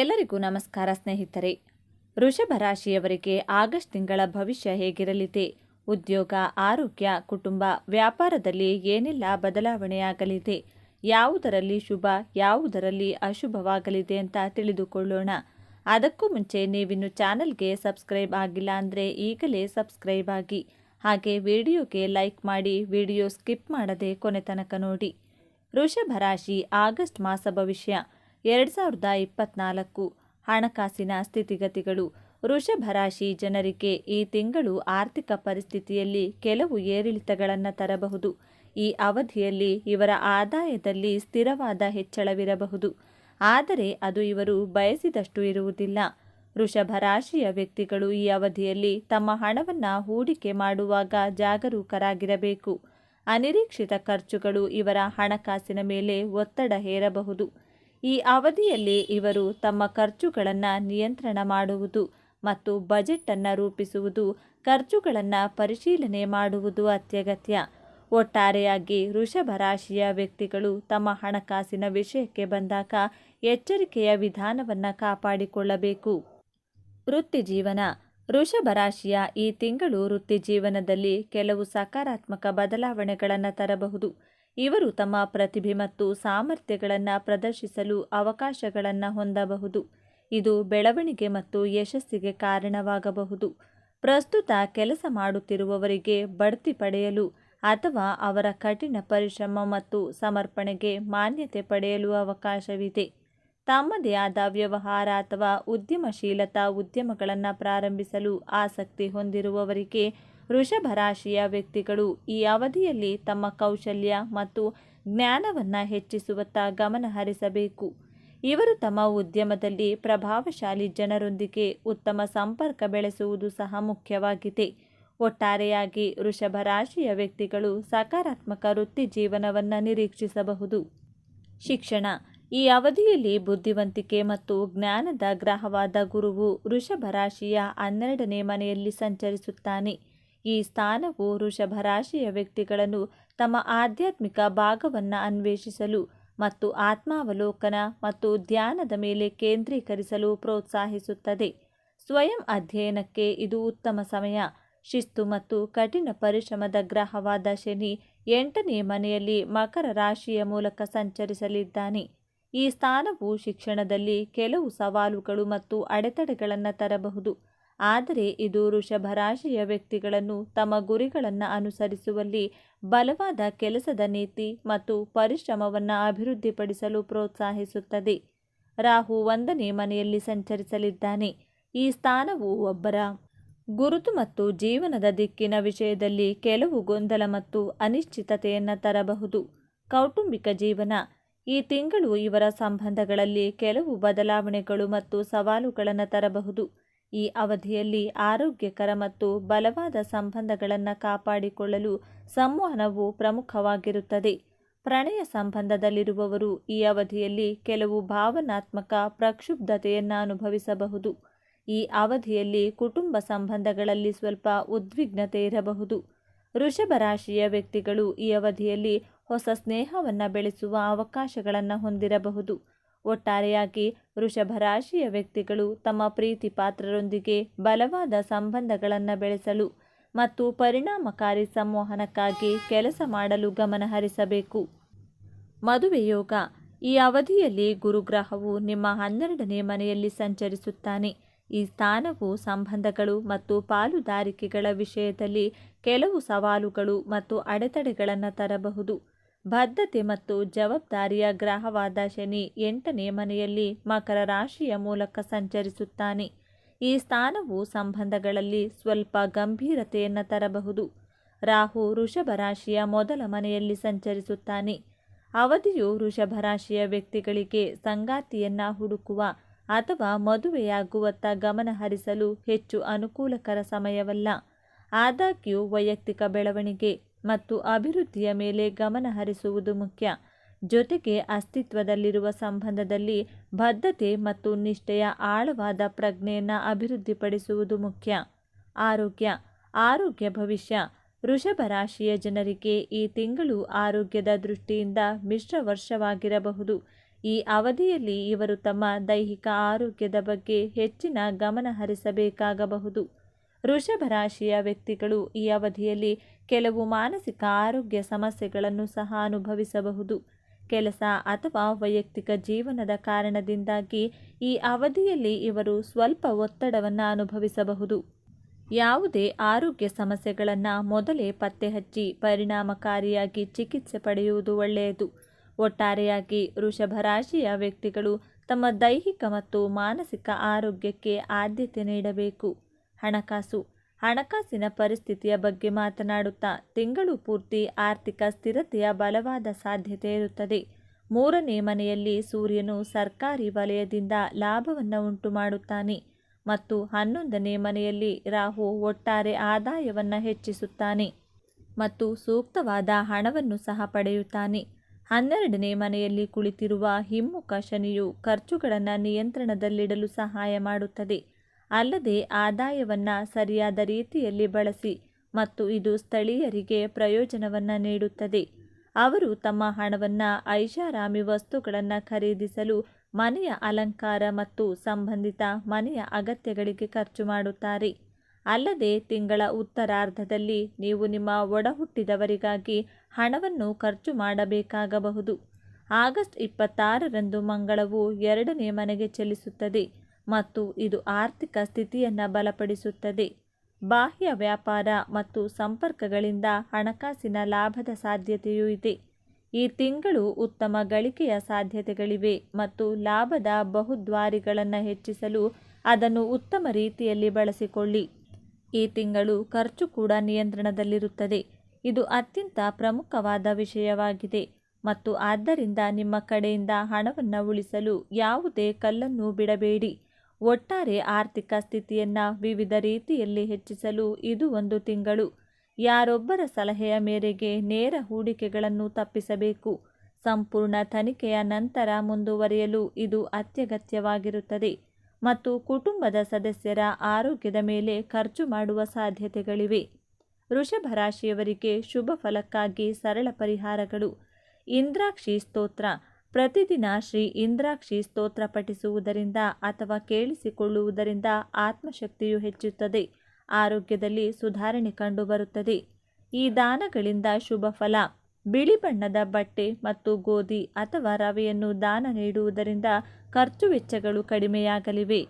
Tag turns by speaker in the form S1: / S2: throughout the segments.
S1: ಎಲ್ಲರಿಗೂ ನಮಸ್ಕಾರ ಸ್ನೇಹಿತರೆ. ವೃಷಭ ರಾಶಿಯವರಿಗೆ ಆಗಸ್ಟ್ ತಿಂಗಳ ಭವಿಷ್ಯ ಹೇಗಿರಲಿದೆ? ಉದ್ಯೋಗ, ಆರೋಗ್ಯ, ಕುಟುಂಬ, ವ್ಯಾಪಾರದಲ್ಲಿ ಏನೆಲ್ಲ ಬದಲಾವಣೆಯಾಗಲಿದೆ? ಯಾವುದರಲ್ಲಿ ಶುಭ, ಯಾವುದರಲ್ಲಿ ಅಶುಭವಾಗಲಿದೆ ಅಂತ ತಿಳಿದುಕೊಳ್ಳೋಣ. ಅದಕ್ಕೂ ಮುಂಚೆ ನೀವಿನ್ನು ಚಾನಲ್ಗೆ ಸಬ್ಸ್ಕ್ರೈಬ್ ಆಗಿಲ್ಲ ಅಂದರೆ ಈಗಲೇ ಸಬ್ಸ್ಕ್ರೈಬ್ ಆಗಿ. ಹಾಗೆ ವಿಡಿಯೋಗೆ ಲೈಕ್ ಮಾಡಿ, ವಿಡಿಯೋ ಸ್ಕಿಪ್ ಮಾಡದೆ ಕೊನೆ ತನಕ ನೋಡಿ. ವೃಷಭ ರಾಶಿ ಆಗಸ್ಟ್ ಮಾಸ ಭವಿಷ್ಯ. ಎರಡು ಸಾವಿರದ ಇಪ್ಪತ್ನಾಲ್ಕು ಹಣಕಾಸಿನ ಸ್ಥಿತಿಗತಿಗಳು. ರಾಶಿ ಜನರಿಗೆ ಈ ತಿಂಗಳು ಆರ್ಥಿಕ ಪರಿಸ್ಥಿತಿಯಲ್ಲಿ ಕೆಲವು ಏರಿಳಿತಗಳನ್ನು ತರಬಹುದು. ಈ ಅವಧಿಯಲ್ಲಿ ಇವರ ಆದಾಯದಲ್ಲಿ ಸ್ಥಿರವಾದ ಹೆಚ್ಚಳವಿರಬಹುದು. ಆದರೆ ಅದು ಇವರು ಬಯಸಿದಷ್ಟು ಇರುವುದಿಲ್ಲ. ವೃಷಭ ರಾಶಿಯ ವ್ಯಕ್ತಿಗಳು ಈ ಅವಧಿಯಲ್ಲಿ ತಮ್ಮ ಹಣವನ್ನು ಹೂಡಿಕೆ ಮಾಡುವಾಗ ಜಾಗರೂಕರಾಗಿರಬೇಕು. ಅನಿರೀಕ್ಷಿತ ಖರ್ಚುಗಳು ಇವರ ಹಣಕಾಸಿನ ಮೇಲೆ ಒತ್ತಡ ಹೇರಬಹುದು. ಈ ಅವಧಿಯಲ್ಲಿ ಇವರು ತಮ್ಮ ಖರ್ಚುಗಳನ್ನು ನಿಯಂತ್ರಣ ಮಾಡುವುದು ಮತ್ತು ಬಜೆಟನ್ನು ರೂಪಿಸುವುದು, ಖರ್ಚುಗಳನ್ನು ಪರಿಶೀಲನೆ ಮಾಡುವುದು ಅತ್ಯಗತ್ಯ. ಒಟ್ಟಾರೆಯಾಗಿ ವೃಷಭ ರಾಶಿಯ ವ್ಯಕ್ತಿಗಳು ತಮ್ಮ ಹಣಕಾಸಿನ ವಿಷಯಕ್ಕೆ ಬಂದಾಗ ಎಚ್ಚರಿಕೆಯ ವಿಧಾನವನ್ನು ಕಾಪಾಡಿಕೊಳ್ಳಬೇಕು. ವೃತ್ತಿಜೀವನ. ವೃಷಭ ರಾಶಿಯ ಈ ತಿಂಗಳು ವೃತ್ತಿಜೀವನದಲ್ಲಿ ಕೆಲವು ಸಕಾರಾತ್ಮಕ ಬದಲಾವಣೆಗಳನ್ನು ತರಬಹುದು. ಇವರು ತಮ್ಮ ಪ್ರತಿಭೆ ಮತ್ತು ಸಾಮರ್ಥ್ಯಗಳನ್ನು ಪ್ರದರ್ಶಿಸಲು ಅವಕಾಶಗಳನ್ನು ಹೊಂದಬಹುದು. ಇದು ಬೆಳವಣಿಗೆ ಮತ್ತು ಯಶಸ್ಸಿಗೆ ಕಾರಣವಾಗಬಹುದು. ಪ್ರಸ್ತುತ ಕೆಲಸ ಮಾಡುತ್ತಿರುವವರಿಗೆ ಬಡ್ತಿ ಪಡೆಯಲು ಅಥವಾ ಅವರ ಕಠಿಣ ಪರಿಶ್ರಮ ಮತ್ತು ಸಮರ್ಪಣೆಗೆ ಮಾನ್ಯತೆ ಪಡೆಯಲು ಅವಕಾಶವಿದೆ. ತಮ್ಮದೇ ಆದ ವ್ಯವಹಾರ ಅಥವಾ ಉದ್ಯಮಶೀಲತಾ ಉದ್ಯಮಗಳನ್ನು ಪ್ರಾರಂಭಿಸಲು ಆಸಕ್ತಿ ಹೊಂದಿರುವವರಿಗೆ ವೃಷಭ ರಾಶಿಯ ವ್ಯಕ್ತಿಗಳು ಈ ಅವಧಿಯಲ್ಲಿ ತಮ್ಮ ಕೌಶಲ್ಯ ಮತ್ತು ಜ್ಞಾನವನ್ನು ಹೆಚ್ಚಿಸುವತ್ತ ಗಮನ ಹರಿಸಬೇಕು. ಇವರು ತಮ್ಮ ಉದ್ಯಮದಲ್ಲಿ ಪ್ರಭಾವಶಾಲಿ ಜನರೊಂದಿಗೆ ಉತ್ತಮ ಸಂಪರ್ಕ ಬೆಳೆಸುವುದು ಸಹ ಮುಖ್ಯವಾಗಿದೆ. ಒಟ್ಟಾರೆಯಾಗಿ ವೃಷಭ ರಾಶಿಯ ವ್ಯಕ್ತಿಗಳು ಸಕಾರಾತ್ಮಕ ವೃತ್ತಿ ಜೀವನವನ್ನು ನಿರೀಕ್ಷಿಸಬಹುದು. ಶಿಕ್ಷಣ ಈ ಅವಧಿಯಲ್ಲಿ ಬುದ್ಧಿವಂತಿಕೆ ಮತ್ತು ಜ್ಞಾನದ ಗ್ರಹವಾದ ಗುರುವು ವೃಷಭ ರಾಶಿಯ ಹನ್ನೆರಡನೇ ಮನೆಯಲ್ಲಿ ಸಂಚರಿಸುತ್ತಾನೆ. ಈ ಸ್ಥಾನವು ವೃಷಭ ರಾಶಿಯ ವ್ಯಕ್ತಿಗಳನ್ನು ತಮ್ಮ ಆಧ್ಯಾತ್ಮಿಕ ಭಾಗವನ್ನು ಅನ್ವೇಷಿಸಲು ಮತ್ತು ಆತ್ಮಾವಲೋಕನ ಮತ್ತು ಧ್ಯಾನದ ಮೇಲೆ ಕೇಂದ್ರೀಕರಿಸಲು ಪ್ರೋತ್ಸಾಹಿಸುತ್ತದೆ. ಸ್ವಯಂ ಅಧ್ಯಯನಕ್ಕೆ ಇದು ಉತ್ತಮ ಸಮಯ. ಶಿಸ್ತು ಮತ್ತು ಕಠಿಣ ಪರಿಶ್ರಮದ ಗ್ರಹವಾದ ಶನಿ ಎಂಟನೇ ಮನೆಯಲ್ಲಿ ಮಕರ ರಾಶಿಯ ಮೂಲಕ ಸಂಚರಿಸಲಿದ್ದಾನೆ. ಈ ಸ್ಥಾನವು ಶಿಕ್ಷಣದಲ್ಲಿ ಕೆಲವು ಸವಾಲುಗಳು ಮತ್ತು ಅಡೆತಡೆಗಳನ್ನು ತರಬಹುದು. ಆದರೆ ಇದು ವೃಷಭ ರಾಶಿಯ ವ್ಯಕ್ತಿಗಳನ್ನು ತಮ್ಮ ಗುರಿಗಳನ್ನು ಅನುಸರಿಸುವಲ್ಲಿ ಬಲವಾದ ಕೆಲಸದ ನೀತಿ ಮತ್ತು ಪರಿಶ್ರಮವನ್ನು ಅಭಿವೃದ್ಧಿಪಡಿಸಲು ಪ್ರೋತ್ಸಾಹಿಸುತ್ತದೆ. ರಾಹು ಒಂದನೇ ಮನೆಯಲ್ಲಿ ಸಂಚರಿಸಲಿದ್ದಾನೆ. ಈ ಸ್ಥಾನವು ಒಬ್ಬರ ಗುರುತು ಮತ್ತು ಜೀವನದ ದಿಕ್ಕಿನ ವಿಷಯದಲ್ಲಿ ಕೆಲವು ಗೊಂದಲ ಮತ್ತು ಅನಿಶ್ಚಿತತೆಯನ್ನು ತರಬಹುದು. ಕೌಟುಂಬಿಕ ಜೀವನ ಈ ತಿಂಗಳು ಇವರ ಸಂಬಂಧಗಳಲ್ಲಿ ಕೆಲವು ಬದಲಾವಣೆಗಳು ಮತ್ತು ಸವಾಲುಗಳನ್ನು ತರಬಹುದು. ಈ ಅವಧಿಯಲ್ಲಿ ಆರೋಗ್ಯಕರ ಮತ್ತು ಬಲವಾದ ಸಂಬಂಧಗಳನ್ನು ಕಾಪಾಡಿಕೊಳ್ಳಲು ಸಂವಹನವು ಪ್ರಮುಖವಾಗಿರುತ್ತದೆ. ಪ್ರಣಯ ಸಂಬಂಧದಲ್ಲಿರುವವರು ಈ ಅವಧಿಯಲ್ಲಿ ಕೆಲವು ಭಾವನಾತ್ಮಕ ಪ್ರಕ್ಷುಬ್ಧತೆಯನ್ನು ಅನುಭವಿಸಬಹುದು. ಈ ಅವಧಿಯಲ್ಲಿ ಕುಟುಂಬ ಸಂಬಂಧಗಳಲ್ಲಿ ಸ್ವಲ್ಪ ಉದ್ವಿಗ್ನತೆ ಇರಬಹುದು. ವೃಷಭ ರಾಶಿಯ ವ್ಯಕ್ತಿಗಳು ಈ ಅವಧಿಯಲ್ಲಿ ಹೊಸ ಸ್ನೇಹವನ್ನು ಬೆಳೆಸುವ ಅವಕಾಶಗಳನ್ನು ಹೊಂದಿರಬಹುದು. ಒಟ್ಟಾರೆಯಾಗಿ ವೃಷಭ ರಾಶಿಯ ವ್ಯಕ್ತಿಗಳು ತಮ್ಮ ಪ್ರೀತಿ ಪಾತ್ರರೊಂದಿಗೆ ಬಲವಾದ ಸಂಬಂಧಗಳನ್ನು ಬೆಳೆಸಲು ಮತ್ತು ಪರಿಣಾಮಕಾರಿ ಸಂವಹನಕ್ಕಾಗಿ ಕೆಲಸ ಮಾಡಲು ಗಮನಹರಿಸಬೇಕು ಮದುವೆ ಯೋಗ. ಈ ಅವಧಿಯಲ್ಲಿ ಗುರುಗ್ರಹವು ನಿಮ್ಮ ಹನ್ನೆರಡನೇ ಮನೆಯಲ್ಲಿ ಸಂಚರಿಸುತ್ತಾನೆ. ಈ ಸ್ಥಾನವು ಸಂಬಂಧಗಳು ಮತ್ತು ಪಾಲುದಾರಿಕೆಗಳ ವಿಷಯದಲ್ಲಿ ಕೆಲವು ಸವಾಲುಗಳು ಮತ್ತು ಅಡೆತಡೆಗಳನ್ನು ತರಬಹುದು. ಬದ್ಧತೆ ಮತ್ತು ಜವಾಬ್ದಾರಿಯ ಗ್ರಹವಾದ ಶನಿ ಎಂಟನೇ ಮನೆಯಲ್ಲಿ ಮಕರ ರಾಶಿಯ ಮೂಲಕ ಸಂಚರಿಸುತ್ತಾನೆ. ಈ ಸ್ಥಾನವು ಸಂಬಂಧಗಳಲ್ಲಿ ಸ್ವಲ್ಪ ಗಂಭೀರತೆಯನ್ನು ತರಬಹುದು. ರಾಹು ವೃಷಭ ರಾಶಿಯ ಮೊದಲ ಮನೆಯಲ್ಲಿ ಸಂಚರಿಸುತ್ತಾನೆ. ಅವಧಿಯು ವೃಷಭ ರಾಶಿಯ ವ್ಯಕ್ತಿಗಳಿಗೆ ಸಂಗಾತಿಯನ್ನು ಹುಡುಕುವ ಅಥವಾ ಮದುವೆಯಾಗುವತ್ತ ಗಮನ ಹರಿಸಲು ಹೆಚ್ಚು ಅನುಕೂಲಕರ ಸಮಯವಲ್ಲ. ಆದಾಗ್ಯೂ, ವೈಯಕ್ತಿಕ ಬೆಳವಣಿಗೆ ಮತ್ತು ಅಭಿವೃದ್ಧಿಯ ಮೇಲೆ ಗಮನ ಹರಿಸುವುದು ಮುಖ್ಯ. ಜೊತೆಗೆ, ಅಸ್ತಿತ್ವದಲ್ಲಿರುವ ಸಂಬಂಧದಲ್ಲಿ ಬದ್ಧತೆ ಮತ್ತು ನಿಷ್ಠೆಯ ಆಳವಾದ ಪ್ರಜ್ಞೆಯನ್ನು ಅಭಿವೃದ್ಧಿಪಡಿಸುವುದು ಮುಖ್ಯ. ಆರೋಗ್ಯ ಆರೋಗ್ಯ ಭವಿಷ್ಯ. ವೃಷಭ ರಾಶಿಯ ಜನರಿಗೆ ಈ ತಿಂಗಳು ಆರೋಗ್ಯದ ದೃಷ್ಟಿಯಿಂದ ಮಿಶ್ರ ವರ್ಷವಾಗಿರಬಹುದು. ಈ ಅವಧಿಯಲ್ಲಿ ಇವರು ತಮ್ಮ ದೈಹಿಕ ಆರೋಗ್ಯದ ಬಗ್ಗೆ ಹೆಚ್ಚಿನ ಗಮನ ಹರಿಸಬೇಕಾಗಬಹುದು. ವೃಷಭ ರಾಶಿಯ ವ್ಯಕ್ತಿಗಳು ಈ ಅವಧಿಯಲ್ಲಿ ಕೆಲವು ಮಾನಸಿಕ ಆರೋಗ್ಯ ಸಮಸ್ಯೆಗಳನ್ನು ಸಹ ಅನುಭವಿಸಬಹುದು. ಕೆಲಸ ಅಥವಾ ವೈಯಕ್ತಿಕ ಜೀವನದ ಕಾರಣದಿಂದಾಗಿ ಈ ಅವಧಿಯಲ್ಲಿ ಇವರು ಸ್ವಲ್ಪ ಒತ್ತಡವನ್ನು ಅನುಭವಿಸಬಹುದು. ಯಾವುದೇ ಆರೋಗ್ಯ ಸಮಸ್ಯೆಗಳನ್ನು ಮೊದಲೇ ಪತ್ತೆ ಹಚ್ಚಿ ಪರಿಣಾಮಕಾರಿಯಾಗಿ ಚಿಕಿತ್ಸೆ ಪಡೆಯುವುದು ಒಳ್ಳೆಯದು. ಒಟ್ಟಾರೆಯಾಗಿ ವೃಷಭ ರಾಶಿಯ ವ್ಯಕ್ತಿಗಳು ತಮ್ಮ ದೈಹಿಕ ಮತ್ತು ಮಾನಸಿಕ ಆರೋಗ್ಯಕ್ಕೆ ಆದ್ಯತೆ ನೀಡಬೇಕು. ಹಣಕಾಸು. ಹಣಕಾಸಿನ ಪರಿಸ್ಥಿತಿಯ ಬಗ್ಗೆ ಮಾತನಾಡುತ್ತಾ ತಿಂಗಳು ಪೂರ್ತಿ ಆರ್ಥಿಕ ಸ್ಥಿರತೆಯ ಬಲವಾದ ಸಾಧ್ಯತೆ ಇರುತ್ತದೆ. ಮೂರನೇ ಮನೆಯಲ್ಲಿ ಸೂರ್ಯನು ಸರ್ಕಾರಿ ವಲಯದಿಂದ ಲಾಭವನ್ನು ಉಂಟು ಮಾಡುತ್ತಾನೆ ಮತ್ತು ಹನ್ನೊಂದನೇ ಮನೆಯಲ್ಲಿ ರಾಹು ಒಟ್ಟಾರೆ ಆದಾಯವನ್ನು ಹೆಚ್ಚಿಸುತ್ತಾನೆ ಮತ್ತು ಸೂಕ್ತವಾದ ಹಣವನ್ನು ಸಹ ಪಡೆಯುತ್ತಾನೆ. ಹನ್ನೆರಡನೇ ಮನೆಯಲ್ಲಿ ಕುಳಿತಿರುವ ಹಿಮ್ಮುಖ ಶನಿಯು ಖರ್ಚುಗಳನ್ನು ನಿಯಂತ್ರಣದಲ್ಲಿಡಲು ಸಹಾಯ ಮಾಡುತ್ತದೆ. ಅಲ್ಲದೆ ಆದಾಯವನ್ನು ಸರಿಯಾದ ರೀತಿಯಲ್ಲಿ ಬಳಸಿ ಮತ್ತು ಇದು ಸ್ಥಳೀಯರಿಗೆ ಪ್ರಯೋಜನವನ್ನು ನೀಡುತ್ತದೆ. ಅವರು ತಮ್ಮ ಹಣವನ್ನು ಐಷಾರಾಮಿ ವಸ್ತುಗಳನ್ನು ಖರೀದಿಸಲು ಮನೆಯ ಅಲಂಕಾರ ಮತ್ತು ಸಂಬಂಧಿತ ಮನೆಯ ಅಗತ್ಯಗಳಿಗೆ ಖರ್ಚು ಮಾಡುತ್ತಾರೆ. ಅಲ್ಲದೆ ತಿಂಗಳ ಉತ್ತರಾರ್ಧದಲ್ಲಿ ನೀವು ನಿಮ್ಮ ಒಡಹುಟ್ಟಿದವರಿಗಾಗಿ ಹಣವನ್ನು ಖರ್ಚು ಮಾಡಬೇಕಾಗಬಹುದು. ಆಗಸ್ಟ್ ಇಪ್ಪತ್ತಾರರಂದು ಮಂಗಳವು ಎರಡನೇ ಮನೆಗೆ ಚಲಿಸುತ್ತದೆ ಮತ್ತು ಇದು ಆರ್ಥಿಕ ಸ್ಥಿತಿಯನ್ನು ಬಲಪಡಿಸುತ್ತದೆ. ಬಾಹ್ಯ ವ್ಯಾಪಾರ ಮತ್ತು ಸಂಪರ್ಕಗಳಿಂದ ಹಣಕಾಸಿನ ಲಾಭದ ಸಾಧ್ಯತೆಯೂ ಇದೆ. ಈ ತಿಂಗಳು ಉತ್ತಮ ಗಳಿಕೆಯ ಸಾಧ್ಯತೆಗಳಿವೆ ಮತ್ತು ಲಾಭದ ಬಹುದ್ವಾರಿಗಳನ್ನು ಹೆಚ್ಚಿಸಲು ಅದನ್ನು ಉತ್ತಮ ರೀತಿಯಲ್ಲಿ ಬಳಸಿಕೊಳ್ಳಿ. ಈ ತಿಂಗಳು ಖರ್ಚು ಕೂಡ ನಿಯಂತ್ರಣದಲ್ಲಿರುತ್ತದೆ. ಇದು ಅತ್ಯಂತ ಪ್ರಮುಖವಾದ ವಿಷಯವಾಗಿದೆ ಮತ್ತು ಆದ್ದರಿಂದ ನಿಮ್ಮ ಕಡೆಯಿಂದ ಹಣವನ್ನು ಉಳಿಸಲು ಯಾವುದೇ ಕಲ್ಲನ್ನು ಬಿಡಬೇಡಿ. ಒಟ್ಟಾರೆ ಆರ್ಥಿಕ ಸ್ಥಿತಿಯನ್ನು ವಿವಿಧ ರೀತಿಯಲ್ಲಿ ಹೆಚ್ಚಿಸಲು ಇದು ಒಂದು ತಿಂಗಳು. ಯಾರೊಬ್ಬರ ಸಲಹೆಯ ಮೇರೆಗೆ ನೇರ ಹೂಡಿಕೆಗಳನ್ನು ತಪ್ಪಿಸಬೇಕು. ಸಂಪೂರ್ಣ ತನಿಖೆಯ ನಂತರ ಮುಂದುವರಿಯಲು ಇದು ಅತ್ಯಗತ್ಯವಾಗಿರುತ್ತದೆ. ಮತ್ತು ಕುಟುಂಬದ ಸದಸ್ಯರ ಆರೋಗ್ಯದ ಮೇಲೆ ಖರ್ಚು ಮಾಡುವ ಸಾಧ್ಯತೆಗಳಿವೆ. ವೃಷಭ ರಾಶಿಯವರಿಗೆ ಶುಭ ಫಲಕ್ಕಾಗಿ ಸರಳ ಪರಿಹಾರಗಳು. ಇಂದ್ರಾಕ್ಷಿ ಸ್ತೋತ್ರ. ಪ್ರತಿದಿನ ಶ್ರೀ ಇಂದ್ರಾಕ್ಷಿ ಸ್ತೋತ್ರ ಪಠಿಸುವುದರಿಂದ ಅಥವಾ ಕೇಳಿಸಿಕೊಳ್ಳುವುದರಿಂದ ಆತ್ಮಶಕ್ತಿಯು ಹೆಚ್ಚುತ್ತದೆ. ಆರೋಗ್ಯದಲ್ಲಿ ಸುಧಾರಣೆ ಕಂಡುಬರುತ್ತದೆ. ಈ ದಾನಗಳಿಂದ ಶುಭ ಫಲ. ಬಿಳಿ ಬಣ್ಣದ ಬಟ್ಟೆ ಮತ್ತು ಗೋಧಿ ಅಥವಾ ರವೆಯನ್ನು ದಾನ ನೀಡುವುದರಿಂದ ಖರ್ಚು ವೆಚ್ಚಗಳು ಕಡಿಮೆಯಾಗಲಿವೆ.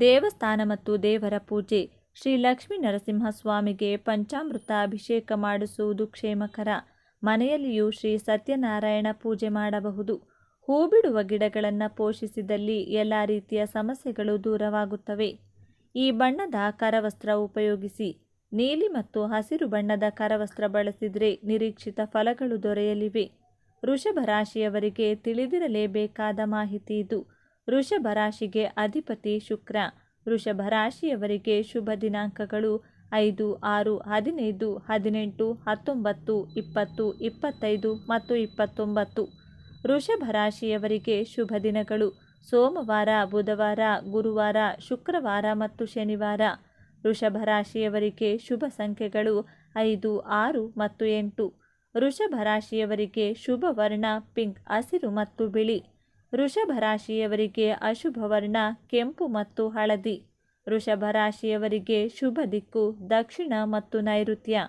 S1: ದೇವಸ್ಥಾನ ಮತ್ತು ದೇವರ ಪೂಜೆ. ಶ್ರೀ ಲಕ್ಷ್ಮೀ ನರಸಿಂಹಸ್ವಾಮಿಗೆ ಪಂಚಾಮೃತ ಅಭಿಷೇಕ ಮಾಡಿಸುವುದು ಕ್ಷೇಮಕರ. ಮನೆಯಲ್ಲಿಯೂ ಶ್ರೀ ಸತ್ಯನಾರಾಯಣ ಪೂಜೆ ಮಾಡಬಹುದು. ಹೂ ಬಿಡುವ ಗಿಡಗಳನ್ನು ಪೋಷಿಸಿದಲ್ಲಿ ಎಲ್ಲ ರೀತಿಯ ಸಮಸ್ಯೆಗಳು ದೂರವಾಗುತ್ತವೆ. ಈ ಬಣ್ಣದ ಕರವಸ್ತ್ರ ಉಪಯೋಗಿಸಿ ನೀಲಿ ಮತ್ತು ಹಸಿರು ಬಣ್ಣದ ಕರವಸ್ತ್ರ ಬಳಸಿದರೆ ನಿರೀಕ್ಷಿತ ಫಲಗಳು ದೊರೆಯಲಿವೆ. ವೃಷಭ ರಾಶಿಯವರಿಗೆ ತಿಳಿದಿರಲೇಬೇಕಾದ ಮಾಹಿತಿ ಇದು. ವೃಷಭ ರಾಶಿಗೆ ಅಧಿಪತಿ ಶುಕ್ರ. ವೃಷಭ ರಾಶಿಯವರಿಗೆ ಶುಭ ದಿನಾಂಕಗಳು ಐದು, ಆರು, ಹದಿನೈದು, ಹದಿನೆಂಟು, ಹತ್ತೊಂಬತ್ತು, ಇಪ್ಪತ್ತು, ಇಪ್ಪತ್ತೈದು ಮತ್ತು ಇಪ್ಪತ್ತೊಂಬತ್ತು. ವೃಷಭ ರಾಶಿಯವರಿಗೆ ಶುಭ ದಿನಗಳು. ಸೋಮವಾರ, ಬುಧವಾರ, ಗುರುವಾರ, ಶುಕ್ರವಾರ ಮತ್ತು ಶನಿವಾರ. ವೃಷಭ ರಾಶಿಯವರಿಗೆ ಶುಭ ಸಂಖ್ಯೆಗಳು ಐದು, ಆರು ಮತ್ತು ಎಂಟು. ವೃಷಭ ರಾಶಿಯವರಿಗೆ ಶುಭ ವರ್ಣ ಪಿಂಕ್ ಹಸಿರು ಮತ್ತು ಬಿಳಿ. ವೃಷಭ ರಾಶಿಯವರಿಗೆ ಅಶುಭ ವರ್ಣ ಕೆಂಪು ಮತ್ತು ಹಳದಿ. ವೃಷಭ ರಾಶಿಯವರಿಗೆ ಶುಭ ದಿಕ್ಕು, ದಕ್ಷಿಣ ಮತ್ತು ನೈಋತ್ಯ.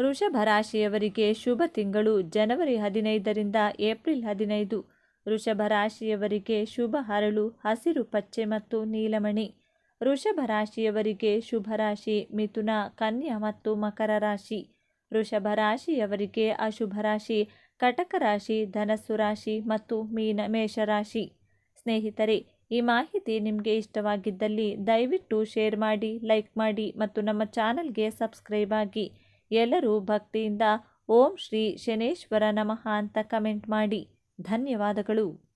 S1: ವೃಷಭ ರಾಶಿಯವರಿಗೆ ಶುಭ ತಿಂಗಳು ಜನವರಿ ಹದಿನೈದರಿಂದ ಏಪ್ರಿಲ್ ಹದಿನೈದು. ವೃಷಭ ರಾಶಿಯವರಿಗೆ ಶುಭ ಹರಳು, ಹಸಿರು ಪಚ್ಚೆ ಮತ್ತು ನೀಲಮಣಿ. ವೃಷಭ ರಾಶಿಯವರಿಗೆ ಶುಭ ರಾಶಿ ಮಿಥುನ, ಕನ್ಯಾ ಮತ್ತು ಮಕರ ರಾಶಿ. ವೃಷಭ ರಾಶಿಯವರಿಗೆ ಅಶುಭ ರಾಶಿ ಕಟಕ ರಾಶಿ ಧನಸ್ಸು ರಾಶಿ ಮತ್ತು ಮೀನ, ಮೇಷರಾಶಿ. ಸ್ನೇಹಿತರೆ, ಈ ಮಾಹಿತಿ ನಿಮಗೆ ಇಷ್ಟವಾಗಿದ್ದಲ್ಲಿ ದಯವಿಟ್ಟು ಶೇರ್ ಮಾಡಿ, ಲೈಕ್ ಮಾಡಿ ಮತ್ತು ನಮ್ಮ ಚಾನಲ್ಗೆ ಸಬ್ಸ್ಕ್ರೈಬ್ ಆಗಿ. ಎಲ್ಲರೂ ಭಕ್ತಿಯಿಂದ ಓಂ ಶ್ರೀ ಶನೇಶ್ವರ ನಮಃ ಅಂತ ಕಮೆಂಟ್ ಮಾಡಿ. ಧನ್ಯವಾದಗಳು.